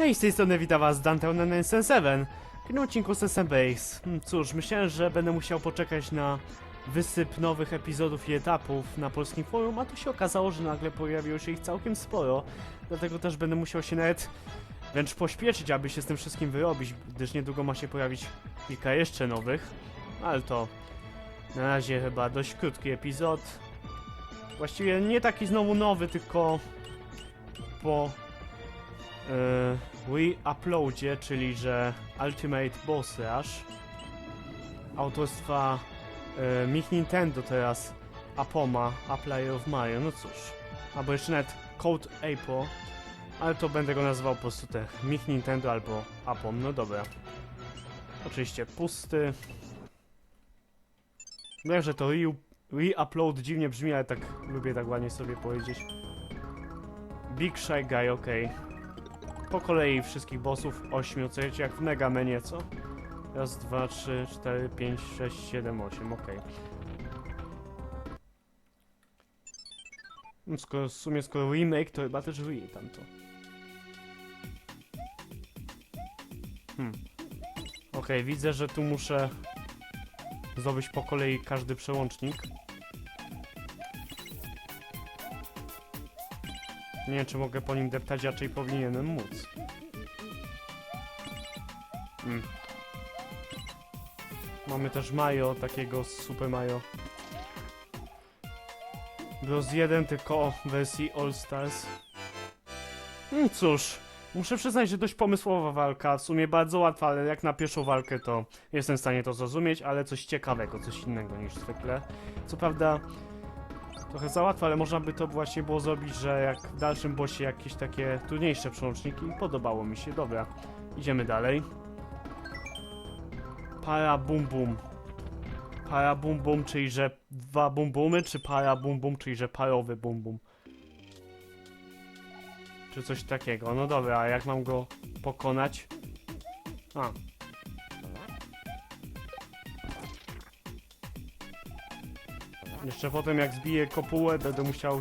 Hej, z tej strony witam was Dante na Nation 7 w tym odcinku SM Base. Hmm, Cóż, myślałem, że będę musiał poczekać na wysyp nowych epizodów i etapów na polskim forum, a tu się okazało, że nagle pojawiło się ich całkiem sporo. Dlatego też będę musiał się nawet wręcz pośpieszyć, aby się z tym wszystkim wyrobić, gdyż niedługo ma się pojawić kilka jeszcze nowych. Ale to na razie chyba dość krótki epizod. Właściwie nie taki znowu nowy, tylko po yy, re-uploadzie, czyli że Ultimate Boss Rush autorstwa yy, Mich Nintendo teraz Apoma, A Player of Mario, no cóż. Albo jeszcze nawet Code Apo, ale to będę go nazywał po prostu te Mich Nintendo albo Apom, no dobra. Oczywiście pusty. Wiem, że to re- re-upload dziwnie brzmi, ale tak lubię tak ładnie sobie powiedzieć. Big Shy Guy, okej. Po kolei wszystkich bossów, ośmiu, co wiecie, jak w Mega Manie, co? Raz, dwa, trzy, cztery, pięć, sześć, siedem, osiem, okej. No, Skoro, w sumie skoro remake, to chyba też re tamto. Hmm. Okej, widzę, że tu muszę zdobyć po kolei każdy przełącznik. Nie wiem, czy mogę po nim deptać, raczej powinienem móc. Mm. Mamy też Mayo, takiego Super Mayo. Bros 1, tylko w wersji All Stars. Mm, cóż, muszę przyznać, że dość pomysłowa walka, w sumie bardzo łatwa, ale jak na pierwszą walkę to jestem w stanie to zrozumieć, ale coś ciekawego, coś innego niż zwykle. Co prawda, trochę za łatwo, ale można by to właśnie było zrobić, że jak w dalszym bossie jakieś takie trudniejsze przełączniki. Podobało mi się, dobra. Idziemy dalej. Para bum bum. Para bum bum, czyli że dwa bum bumy, czy para bum bum, czyli że parowy bum bum. Czy coś takiego. No dobra, a jak mam go pokonać? A. Jeszcze potem jak zbiję kopułę, będę musiał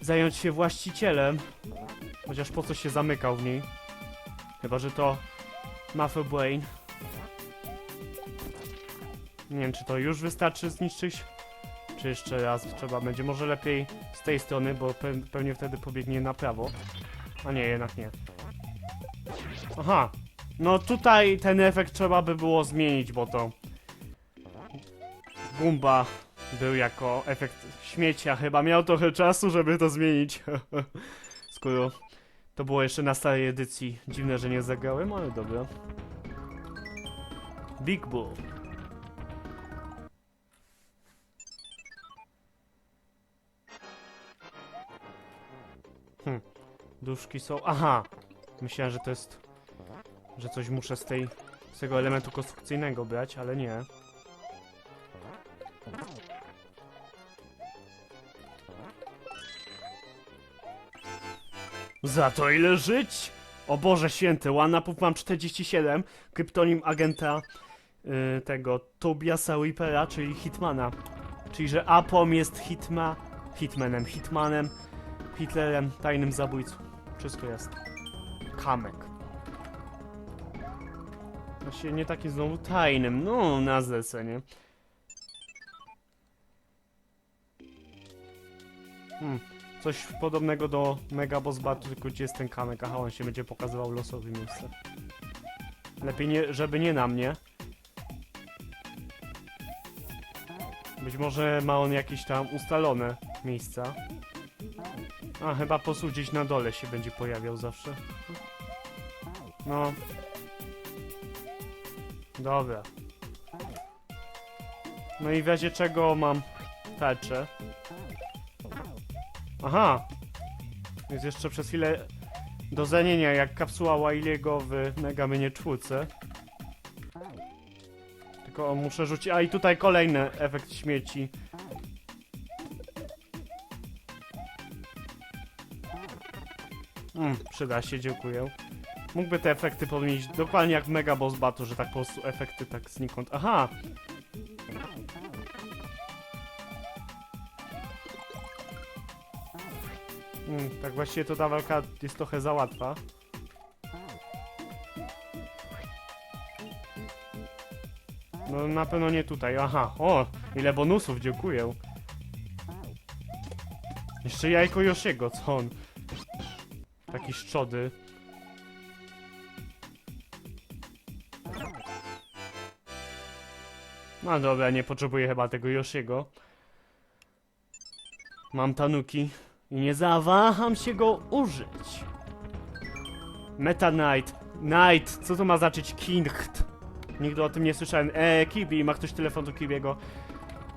zająć się właścicielem. Chociaż po co się zamykał w niej? Chyba, że to Muffle Brain. Nie wiem, czy to już wystarczy zniszczyć? Czy jeszcze raz trzeba będzie? Może lepiej z tej strony, bo pe pewnie wtedy pobiegnie na prawo. A nie, jednak nie. Aha. No tutaj ten efekt trzeba by było zmienić, bo to... Gumba był jako efekt śmiecia. Chyba miał trochę czasu, żeby to zmienić. Skoro to było jeszcze na starej edycji. Dziwne, że nie zagrałem, ale dobra. Big Bull. Hm. Duszki są... Aha! Myślałem, że to jest... Że coś muszę z tej... Z tego elementu konstrukcyjnego brać, ale nie. Za to ile żyć? O Boże święty, Łanapów mam 47, kryptonim agenta y, tego Tobiasa Reapera, czyli Hitmana. Czyli, że Apom jest Hitma, Hitmanem, Hitmanem, Hitlerem, tajnym zabójcą. Wszystko jest. Kamek. Właściwie nie takim znowu tajnym, no na zlecenie. Hmm. Coś podobnego do Mega Boss Battle, tylko gdzie jest ten kamek. Aha, on się będzie pokazywał losowe miejsce. Lepiej nie, żeby nie na mnie. Być może ma on jakieś tam ustalone miejsca. A, chyba po prostu gdzieś na dole się będzie pojawiał zawsze. No. Dobra. No i w razie czego mam tarczę. Aha! Jest jeszcze przez chwilę do zanienia jak kapsuła Wiley'ego w Megamanie czwórce. Tylko muszę rzucić... A i tutaj kolejny efekt śmieci. Mm, przyda się, dziękuję. Mógłby te efekty podmienić dokładnie jak w Mega Boss Battle, że tak po prostu efekty tak znikąd. Aha! Mm, tak właściwie to ta walka jest trochę za łatwa. No na pewno nie tutaj. Aha, o, ile bonusów, dziękuję. Jeszcze jajko Josiego, co on? Taki szczody. No dobra, nie potrzebuję chyba tego Josiego. Mam tanuki i nie zawaham się go użyć. Meta Knight. Knight, co to ma znaczyć Kincht? Nigdy o tym nie słyszałem. Eee, Kibi, ma ktoś telefon do Kibiego?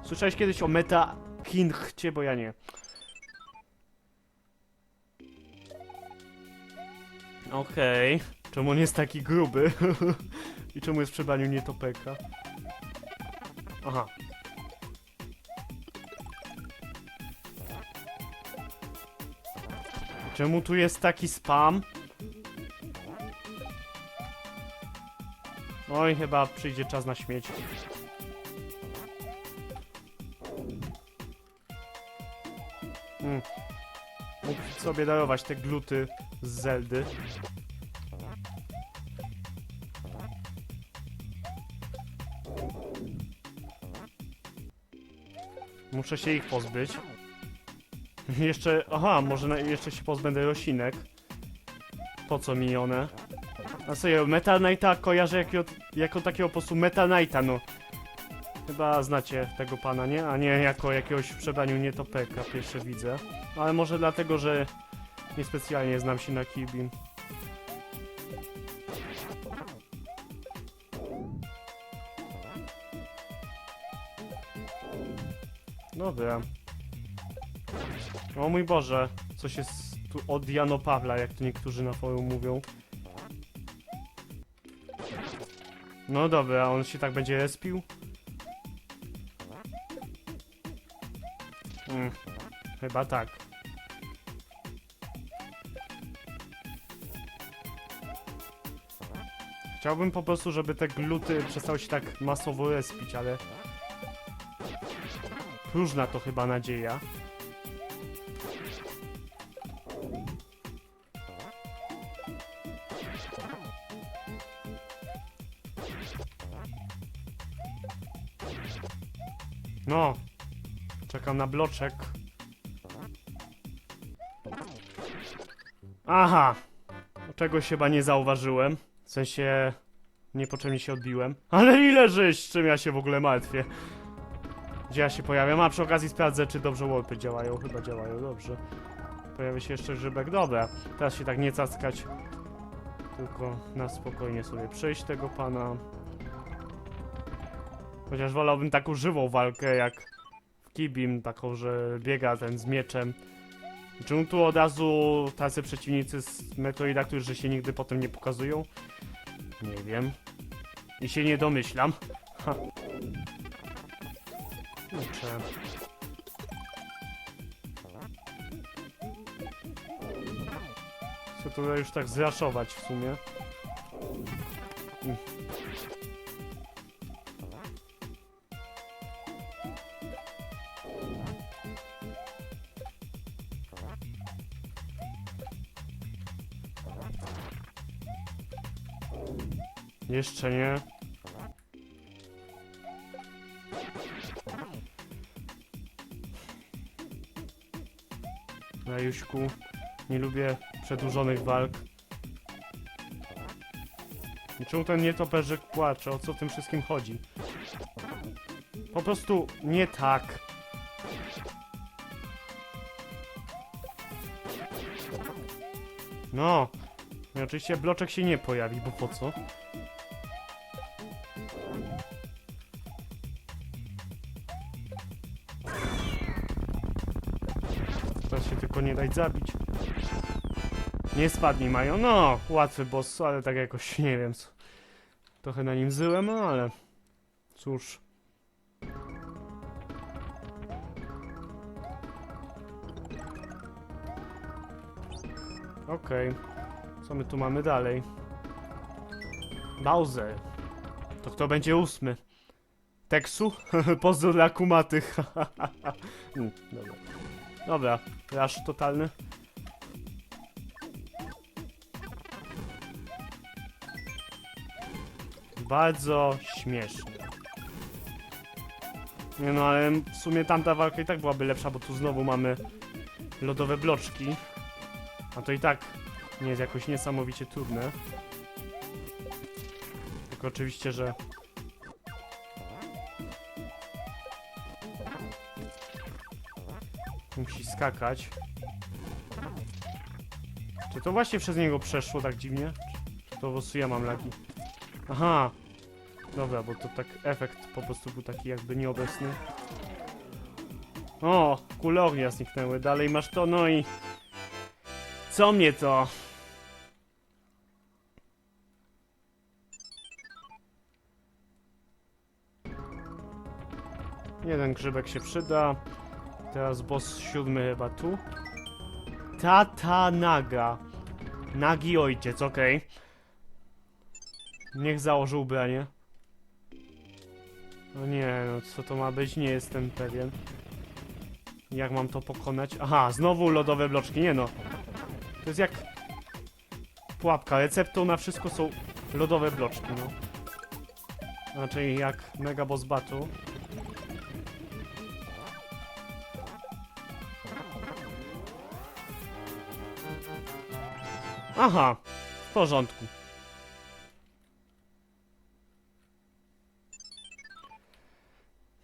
Słyszałeś kiedyś o Meta Kinchcie, bo ja nie. Okej. Czemu on jest taki gruby? I czemu jest w przebraniu nie topeka? Aha. Czemu tu jest taki spam? Oj, chyba przyjdzie czas na śmieć. Mm. Mógł sobie darować te gluty z Zeldy. Muszę się ich pozbyć. Jeszcze, aha, może na, jeszcze się pozbędę rosinek. Po co mi one? A sobie Metal Knighta kojarzę jako, jako takiego po prostu Metal Knighta, no. Chyba znacie tego pana, nie? A nie jako jakiegoś w przebraniu nietopeka, pierwsze widzę. Ale może dlatego, że niespecjalnie znam się na Kibim. Dobra. O mój Boże, coś jest tu od Jano Pawla, jak to niektórzy na forum mówią. No dobra, on się tak będzie respił? Hmm, chyba tak. Chciałbym po prostu, żeby te gluty przestały się tak masowo respić, ale... Próżna to chyba nadzieja. No. Czekam na bloczek. Aha. Czegoś chyba nie zauważyłem. W sensie... Niepotrzebnie się odbiłem. Ale ile żyć, czym ja się w ogóle martwię. Gdzie ja się pojawiam? A przy okazji sprawdzę, czy dobrze warpy działają. Chyba działają dobrze. Pojawia się jeszcze grzybek. Dobra. Teraz się tak nie cackać. Tylko na spokojnie sobie przejść tego pana. Chociaż wolałbym taką żywą walkę jak w Kibim, taką, że biega ten z mieczem. Czemu tu od razu tacy przeciwnicy z Metroida, którzy się nigdy potem nie pokazują? Nie wiem. I się nie domyślam. Ha. Kurczę. Chcę tutaj już tak zraszować w sumie. Jeszcze nie. Rajuśku, nie lubię przedłużonych walk. I Czemu ten nietoperzyk płacze? O co tym wszystkim chodzi? Po prostu nie tak. No. I oczywiście bloczek się nie pojawi, bo po co? Nie dać zabić. Nie spadnij mają. No, łatwy boss, ale tak jakoś nie wiem. Trochę na nim zyłem, no ale. Cóż. Okej. Co my tu mamy dalej? Bowser. To kto będzie ósmy? Teksu? Pozdro dla kumatych. Mm, Dobra. Dobra, rasz totalny. Bardzo śmieszny. Nie no, ale w sumie tamta walka i tak byłaby lepsza, bo tu znowu mamy lodowe bloczki. A to i tak nie jest jakoś niesamowicie trudne. Tylko oczywiście, że... skakać. Czy to właśnie przez niego przeszło tak dziwnie? Czy to po prostu ja mam lagi? Aha! Dobra, bo to tak efekt po prostu był taki jakby nieobecny. O, kule ognia zniknęły. Dalej masz to, no i... Co mnie to? Jeden grzybek się przyda. Teraz boss siódmy chyba tu. Tata Naga. Nagi ojciec, okej. Niech założy ubranie. No nie, no co to ma być? Nie jestem pewien. Jak mam to pokonać? Aha, znowu lodowe bloczki. Nie no. To jest jak... Pułapka. Receptą na wszystko są lodowe bloczki, no. Znaczy jak Mega Boss Battle. Aha, w porządku.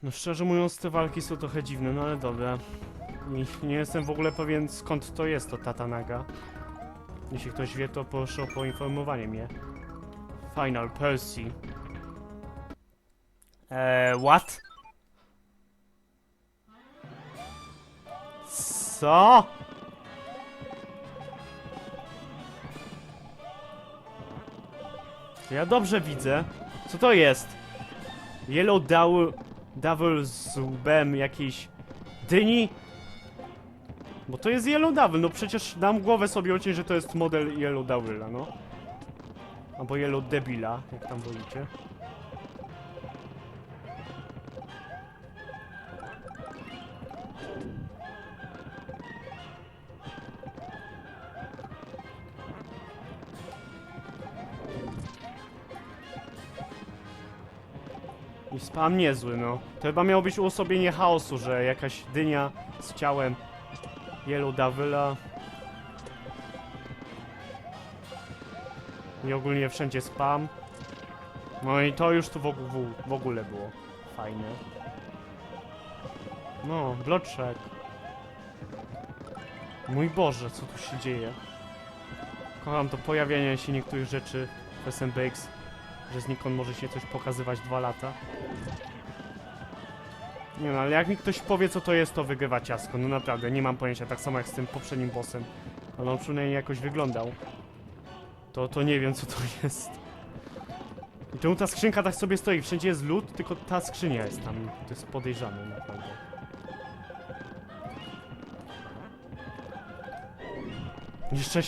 No szczerze mówiąc te walki są trochę dziwne, no ale dobra. I nie jestem w ogóle pewien skąd to jest to Tatanaga. Jeśli ktoś wie to proszę o poinformowanie mnie. Final Percy. Eee, what? Co? Ja dobrze widzę. Co to jest? Yellow Devil, Devil z łbem jakiejś dyni? Bo to jest Yellow Devil, no przecież dam głowę sobie ociąć, że to jest model Yellow Devila, no. Albo Yellow Debila, jak tam wolicie. I spam niezły, no. To chyba miało być uosobienie chaosu, że jakaś dynia z ciałem Yellow Davila. I ogólnie wszędzie spam. No i to już tu w, w ogóle było fajne. No, bloczek. Mój Boże, co tu się dzieje? Kocham to pojawianie się niektórych rzeczy w SMBX, że znikąd może się coś pokazywać dwa lata. Nie no, ale jak mi ktoś powie co to jest, to wygrywa ciasko. No naprawdę, nie mam pojęcia, tak samo jak z tym poprzednim bossem. Ale on przynajmniej jakoś wyglądał. To, to nie wiem co to jest. I czemu ta skrzynka tak sobie stoi? Wszędzie jest lód, tylko ta skrzynia jest tam. To jest podejrzane naprawdę. Jeszcze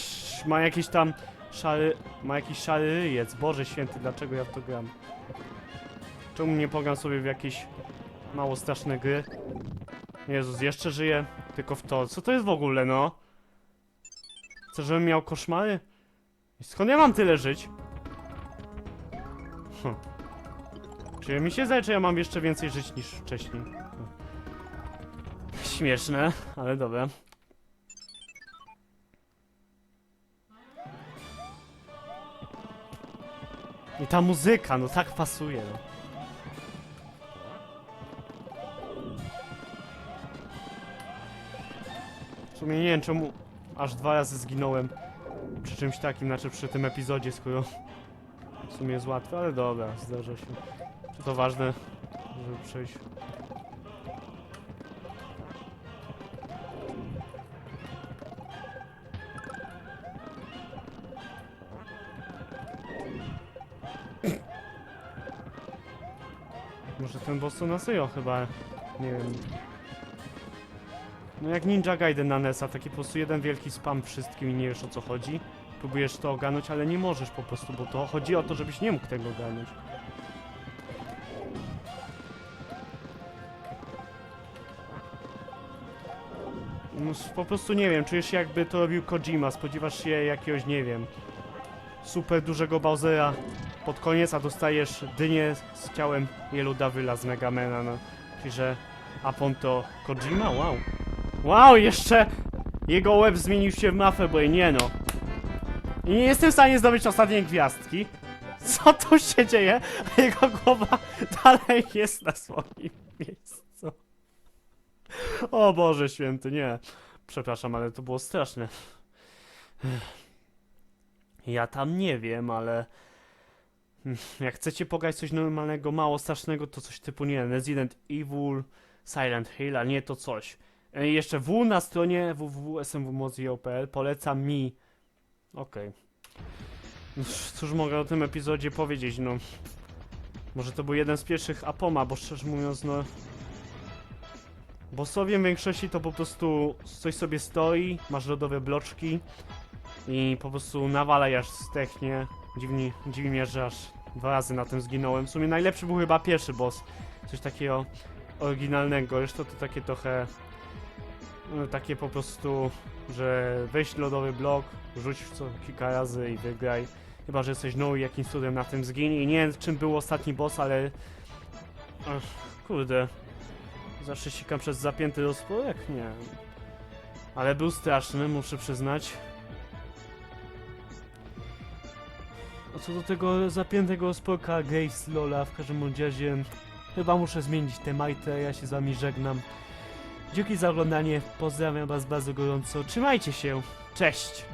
ma jakiś tam szary... ma jakiś szary ryjec. Boże święty, dlaczego ja w to gram? Czemu nie pogram sobie w jakieś mało straszne gry? Jezus, jeszcze żyję tylko w to. Co to jest w ogóle, no? Chcę, żebym miał koszmary? Skąd ja mam tyle żyć? Hm. Czy mi się zdaje, że ja mam jeszcze więcej żyć niż wcześniej? Hm. Śmieszne, ale dobra. I ta muzyka, no tak pasuje. No. W sumie nie wiem czemu aż dwa razy zginąłem przy czymś takim, znaczy przy tym epizodzie, skoro w sumie jest łatwe, ale dobra, zdarza się. Czy to ważne, żeby przejść? Ten boss to nasyjo chyba, nie wiem. No jak Ninja Gaiden na NES-a, taki po prostu jeden wielki spam wszystkim i nie wiesz o co chodzi. Próbujesz to ogarnąć, ale nie możesz po prostu, bo to chodzi o to, żebyś nie mógł tego ogarnąć. No po prostu nie wiem, czujesz się jakby to robił Kojima, spodziewasz się jakiegoś, nie wiem, super dużego Bowsera pod koniec, a dostajesz dynię z ciałem Yellow Davila z Megamena, no. Czyli, że Apon to Kojima? Wow. Wow, jeszcze jego łeb zmienił się w Mafebrain, nie no. I nie jestem w stanie zdobyć ostatniej gwiazdki. Co tu się dzieje? A jego głowa dalej jest na swoim miejscu. O Boże święty, nie. Przepraszam, ale to było straszne. Ja tam nie wiem, ale... Jak chcecie pograć coś normalnego, mało strasznego, to coś typu, nie Resident Evil, Silent Hill, a nie to coś. E, jeszcze W na stronie www.smwmozio.pl poleca mi. Okej. No, Cóż mogę o tym epizodzie powiedzieć, no. Może to był jeden z pierwszych Apoma, bo szczerze mówiąc, no... Bossowie w większości to po prostu coś sobie stoi, masz lodowe bloczki i po prostu nawalaj aż zdechnie. Dziwni, dziwi mnie, że aż dwa razy na tym zginąłem. W sumie najlepszy był chyba pierwszy boss. Coś takiego oryginalnego, reszta to takie trochę... No, takie po prostu, że weź lodowy blok, rzuć w co kilka razy i wygraj. Chyba, że jesteś nowy jakimś cudem na tym zginie. I nie wiem czym był ostatni boss, ale... Ach, kurde. Zawsze sikam przez zapięty rozporek? Nie. Ale był straszny, muszę przyznać. Co do tego zapiętego rozporka Grace Lola, w każdym razie chyba muszę zmienić tematę, ja się z wami żegnam. Dzięki za oglądanie, pozdrawiam was bardzo gorąco, trzymajcie się, cześć!